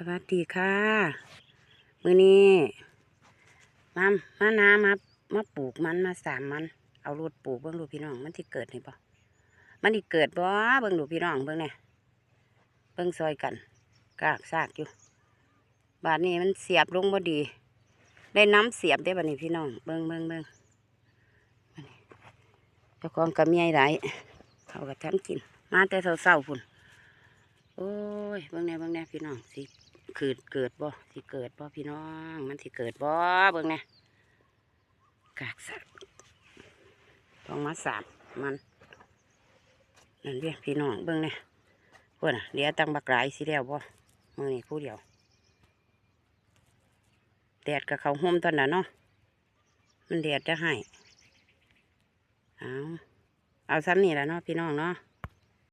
สวัสดีค่ะมือนี้มามานามามาปลูกมันมาสามมัน เอารถปลูกเบิ่งดูพี่น้อง มันที่เกิดนี่ปะมันที่เกิดบ่เบิ่งดูพี่น้องเบิ่งเนี่ยเบิ่งซอยกันกากซากอยู่ บาดนี้มันเสียบลงบ่ดี ได้น้ำเสียบได้บัดนี้พี่น้อง เบิ่งเบิ่งเบิ่งอันนี้เจ้าของกระเมียไรเขาก็ทันกิน มาแต่เศร้าๆพุ่นโอ้ยเบิ่งแน่เบิ่งแน่พี่น้องสิ เกิดเกิดบ่สิเกิดบ่พี่น้อง มันสิเกิดบ่เบิ่งแน่กากสักต้องมาสาบมันนั่นเรียพี่น้องเบิ่งแน่พวกน่ะเดี๋ยวตั้งบักหลายสิแล้วบ่มือนี่ผู้เดียวแดดกับเขาห่มตอนนั้นเนาะมันแดดจะให้เอาเอาซ้ำนี่แหละเนาะพี่น้องเนาะ